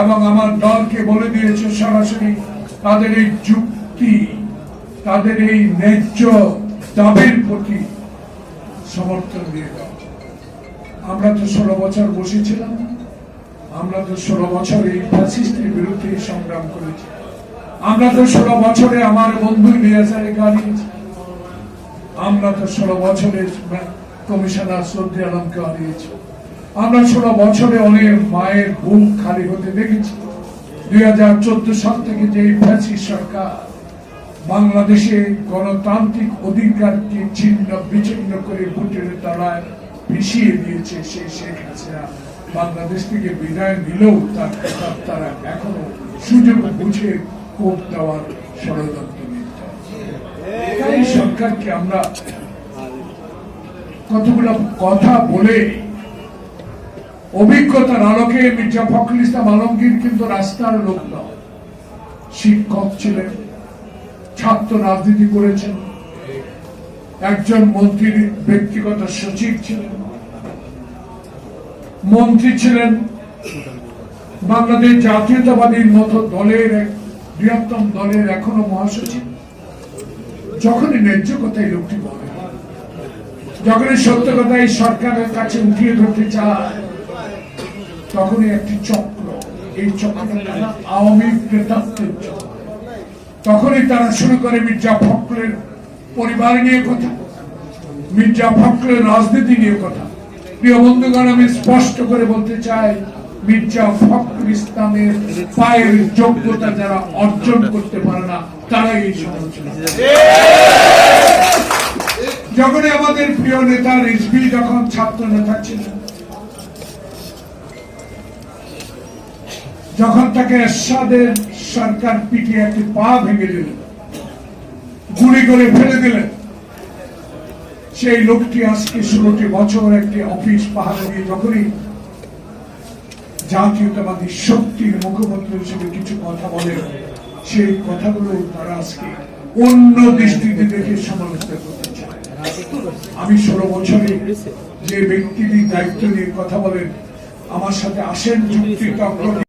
এবং আমার দলকে বলে দিয়েছে সরাসরি, তাদের এই যুক্তি, তাদের এই ন্যায্য দাবির প্রতি সমর্থন দিয়ে দাও। আমরা তো ষোলো বছর বসেছিলাম, আমরা তো ষোলো বছর এই ফ্যাসিস্টের বিরুদ্ধে সংগ্রাম করেছি। আমরা তো ষোলো বছরে আমার বন্ধু লিয়াজারে হারিয়েছি। আমরা তো ষোলো বছরে কমিশনার সৌদি আলমকে হারিয়েছি। আমরা ষোলো বছরে অনেক মায়ের বুক খালি হতে দেখেছি। দুই হাজার চোদ্দ সাল থেকে যে ফ্যাসিস্ট সরকার বাংলাদেশে গণতান্ত্রিক অধিকারকে ছিন্ন, বিচ্ছিন্ন করে ভোটের তলায় পিছিয়ে দিয়েছে সেই শেখ হাসিনা। বাংলাদেশ থেকে বিদায় নিলেও তার তারা এখনও সুযোগ বুঝে কোপ দেওয়ার ষড়যন্ত্র নিতে সরকারকে আমরা কতগুলো কথা বলে অভিজ্ঞতার আলোকে মির্জা ফখরুল ইসলাম আলমগীর কিন্তু রাস্তার লোক নয় শিক্ষক ছিলেন, ছাত্র রাজনীতি করেছেন। একজন মন্ত্রীর ব্যক্তিগত সচিব ছিলেন। মন্ত্রী ছিলেন বাংলাদেশ জাতীয়তাবাদীর মতো দলের এক, বৃহত্তম দলের এখনও মহাসচিব। যখনই ন্যায্য কথাই লোকটি বলে, যখনই সত্য কথাই সরকারের কাছে উঠিয়ে ধরতে চায় তখনই একটি চক্র, এই চক্রটা আওয়ামী প্রেতাত্মের চক্র তখনই তারা শুরু করে মির্জা ফখরের পরিবার নিয়ে কথা, মির্জা ফখরের রাজনীতি নিয়ে কথা প্রিয় বন্ধুগণ, আমি স্পষ্ট করে বলতে চাই, মির্জা ফখরুল ইসলামের পায়ের যোগ্যতা যারা অর্জন করতে পারে না তারা এই সমালোচনা করে। যখনই আমাদের প্রিয় নেতা রিজভি যখন ছাত্র নেতা ছিলেন যখন তাকে এরশাদের সরকার পিটিয়ে একটি পা ভেঙে দিলেন গুলি করে ফেলে দিলেন সেই লোকটি আজকে ষোলোটি বছর একটি অফিস পাহাড়ে দিয়ে যখনই জাতীয়তাবাদী শক্তির মুখপাত্র হিসেবে কিছু কথা বলে, সেই কথাগুলো তারা আজকে অন্য দৃষ্টিতে দেখে সমালোচনা করতে চায়। আমি ষোলো বছরে যে ব্যক্তিটি দায়িত্ব নিয়ে কথা বলেন, আমার সাথে আসেন যুক্তি তর্ক